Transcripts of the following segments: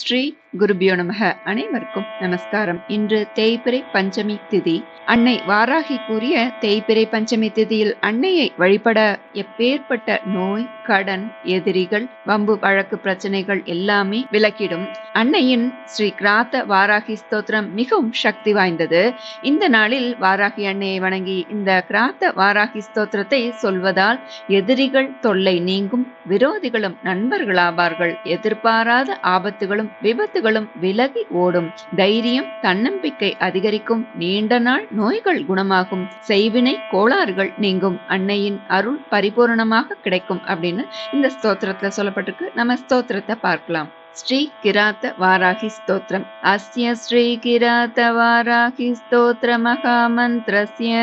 ஸ்ரீ குருபியோ நமக. அனைவருக்கும் நமஸ்காரம். இன்று தேய்பிரை பஞ்சமி திதி. அன்னை வாராகி கூறிய தேய்பிரை பஞ்சமி திதியில் அன்னையை வழிபட எப்பேற்பட்ட நோய் கடன் எதிரிகள் வம்பு வழக்கு பிரச்சனைகள் எல்லாமே விலக்கிடும். அன்னையின் ஸ்ரீ கிராத்த வாராகி ஸ்தோத்திரம் மிகவும் சக்தி வாய்ந்தது. இந்த நாளில் வாராகி அன்னையை வணங்கி இந்த கிராத்த வாராகி ஸ்தோத்திரத்தை சொல்வதால் எதிரிகள் தொல்லை நீங்கும் விரோதிகளும் நண்பர்களாவார்கள். எதிர்பாராத ஆபத்துகளும் விபத்துகளும் விலகி ஓடும். தைரியம் தன்னம்பிக்கை அதிகரிக்கும். நீண்ட நாள் நோய்கள் குணமாகும். செய்வினை கோளாறுகள் நீங்கும். அன்னையின் அருள் பரிபூரணமாக கிடைக்கும் அப்படின்னு இந்த ஸ்தோத்திரத்துல சொல்லப்பட்டிருக்கு நம்ம ஸ்தோத்திரத்தை பார்க்கலாம் ஸ்ரீ கிராத்த வாராகி ஸ்தோத்திரம் அஸ்ய ஸ்ரீ கிராத்த வாராகி ஸ்தோத்திர மகாமந்திரஸ்ய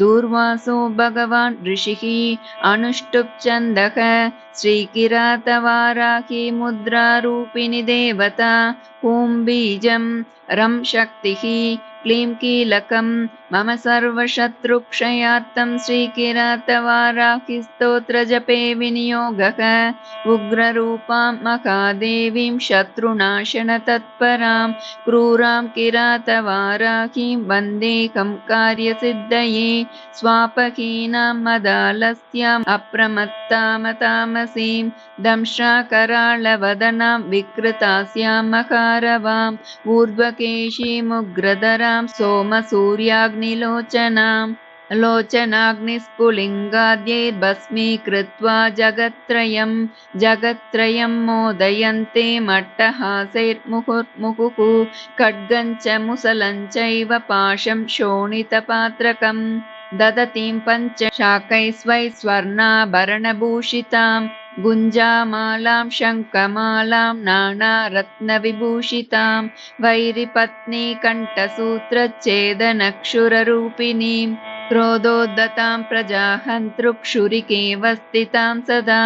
தூர்வாசோ பகவான் ரிஷிகி அனுஷ்டுப் சந்தக ஸ்ரீ கிராத்த வாராகி முத்ரா ரூபிணி தேவதா ஓம் பீஜம் ரம் சக்திஹி क्लीं कीलकं मम सर्वशत्रुक्षयार्थं श्रीकिरातवाराहिस्तोत्रजपे विनियोगः। उग्ररूपां महादेवीं शत्रुनाशनतत्परां। क्रूरां किरातवाराहीं वन्देकं कार्यसिद्धये। स्वापहीनां मदालस्याम् अप्रमत्तामतामसीं। दंशाकराळवदनां विकृतास्यां मकारवाम् ऊर्ध्वकेशीमुग्रधरां सोमसूर्याग्निलोचनाम् लोचनाग्निस्फुलिङ्गाद्यैर्भस्मीकृत्वा जगत्त्रयं जगत्त्रयं मोदयन्ते मट्टहासैर्मुहुर्मुहुः। खड्गं च मुसलं चैव पाशं शोणितपात्रकम्। ददतीं पञ्च शाकैस्वै स्वर्णाभरणभूषितां गुञ्जामालां शङ्खमालां नानारत्नविभूषितां वैरिपत्नी कण्ठसूत्रच्छेदनक्षुररूपिणीं क्रोधोद्धतां प्रजाहन्तृक्षुरिकेव स्थितां सदा।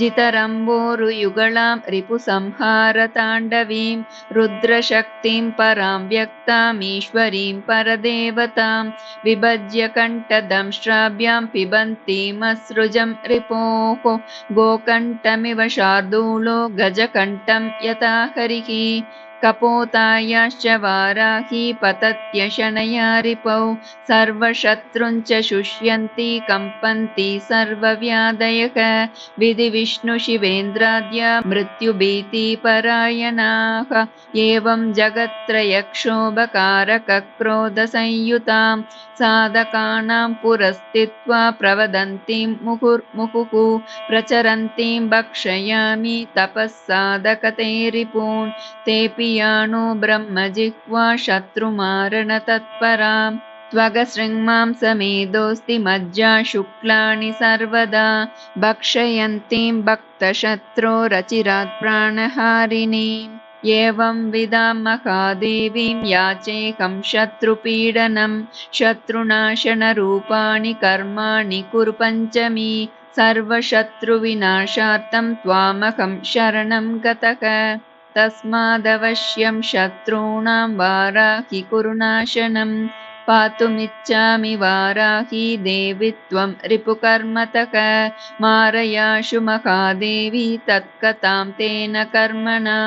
जितरम्बोरुयुगलां रिपुसंहारताण्डवीं रुद्रशक्तिं परां व्यक्तामीश्वरीं परदेवतां विभज्य कण्ठदंष्ट्राभ्यां पिबन्तीमसृजं रिपोः। गोकण्ठमिव शार्दूलो गजकण्ठं यथा हरिः कपोतायाश्च वाराही पतत्यशनया रिपौ सर्वशत्रुञ्च शुष्यन्ति कम्पन्ति सर्वव्याधयः। विधिविष्णुशिवेन्द्राद्य मृत्युभीतिपरायणाः एवं जगत्त्रयक्षोभकारकक्रोधसंयुतां साधकानां पुरस्थित्वा प्रवदन्तीं मुहुर्मुहुः प्रचरन्तीं भक्षयामि तपः साधकतेरिपून् तेऽपि यानो ब्रह्मजिह्वा शत्रुमारणतत्पराम्। त्वगशृङ्मां समेदोऽस्ति मज्जा शुक्लानि सर्वदा। भक्षयन्तीं भक्तशत्रोरचिरात् प्राणहारिणीम् एवं विदां महादेवीं याचेकं शत्रुपीडनं। शत्रुनाशनरूपाणि कर्माणि कुरु पञ्चमी सर्वशत्रुविनाशार्थं त्वामहं शरणं गतः तस्मादवश्यं शत्रूणां वाराहि कुरुनाशनम् पातुमिच्छामि वाराही देवि त्वं रिपुकर्मतः मारयाशु महादेवी तत्कथां तेन कर्मणा।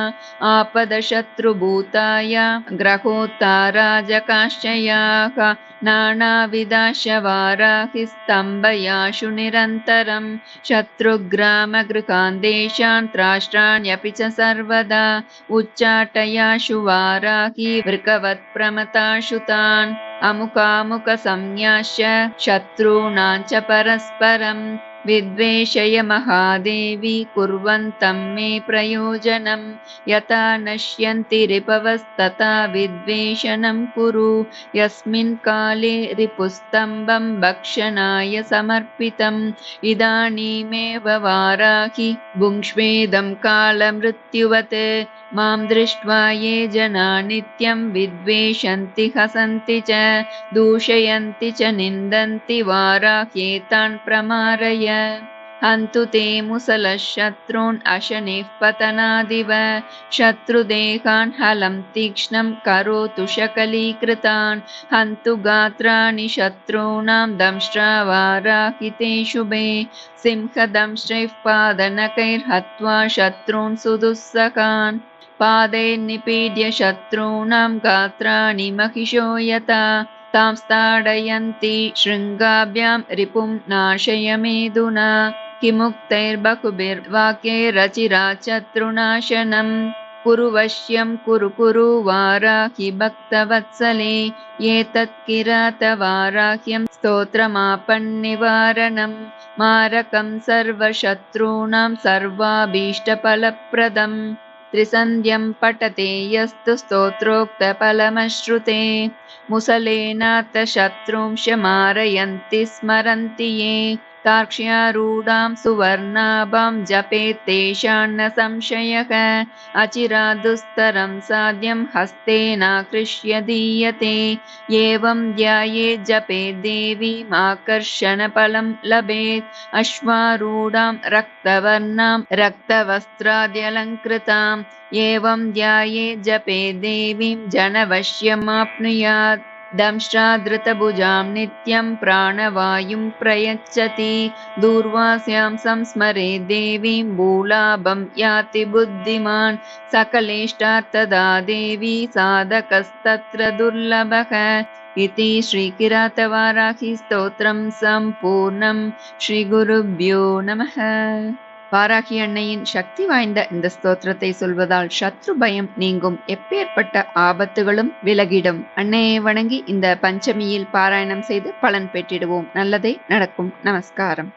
आपदशत्रुभूताय ग्रहोत्ताराजकाश्चयाः नानाविदाशवाराहि स्तम्भयाशु निरन्तरं। शत्रुग्रामगृहान् देशान् त्राष्ट्राण्यपि च सर्वदा। उच्चाटयाशु वाराहि वृकवत्प्रमताशु तान् अमुकामुकसंज्ञाश्च शत्रूणां च परस्परम् विद्वेषय महादेवी कुर्वन्तं मे प्रयोजनं। यथा नश्यन्ति रिपवस्तथा विद्वेषणं कुरु। यस्मिन् काले रिपुस्तम्भं भक्षणाय समर्पितम्। इदानीमेव वाराहि भुङ्क्ष्वेदं कालमृत्युवत् मां दृष्ट्वा ये जना नित्यं विद्वेषन्ति हसन्ति च दूषयन्ति च निन्दन्ति वाराह्येतान् प्रमारय। हन्तु ते मुसलः शत्रून् अशनिः पतनादिव शत्रुदेहान् हलं तीक्ष्णं करोतु शकलीकृतान्। हन्तु गात्राणि शत्रूणां दंष्ट्रावाराहिते शुभे। सिंहदंष्ट्रैः पादनकैर्हत्वा शत्रून् सुदुःसकान् पादे निपीड्य शत्रूणां गात्राणि महिषो यथा। तां स्ताडयन्ति शृङ्गाभ्यां रिपुं नाशयमेदुना किमुक्तैर्बहुभिर्वाक्यैरचिरा शत्रुनाशनम् कुरु वश्यं कुरु कुरु वाराहि भक्तवत्सले। एतत् किरातवाराह्यं स्तोत्रमापन्निवारणम् मारकं सर्वशत्रूणां सर्वाभीष्टफलप्रदम् त्रिसन्ध्यं पठते यस्तु स्तोत्रोक्तफलमश्रुते। मुसलेनाथ शत्रूंश मारयन्ति स्मरन्ति ये तार्क्ष्यारूढां सुवर्णाभां जपेत् तेषान्न संशयः। अचिरादुस्तरं साध्यं हस्तेनाकृष्य दीयते एवं ध्याये जपे देवीमाकर्षणफलं लभेत्। अश्वारूढां रक्तवर्णां रक्तवस्त्राद्यलङ्कृताम्। एवं ध्याये जपे देवीं जनवश्यमाप्नुयात् दंष्ट्राधृतभुजां नित्यं प्राणवायुं प्रयच्छति। दूर्वास्यां संस्मरे देवीं भूलाभं याति बुद्धिमान्। सकलेष्टार्थदा देवी साधकस्तत्र दुर्लभः। इति श्रीकिरातवाराहिस्तोत्रं सम्पूर्णं श्रीगुरुभ्यो नमः வாராகி அன்னையின் சக்தி வாய்ந்த இந்த ஸ்தோத்திரத்தை சொல்வதால் சத்ரு பயம் நீங்கும். எப்பேற்பட்ட ஆபத்துகளும் விலகிடும். அன்னையை வணங்கி இந்த பஞ்சமியில் பாராயணம் செய்து பலன் பெற்றிடுவோம். நல்லதே நடக்கும். நமஸ்காரம்.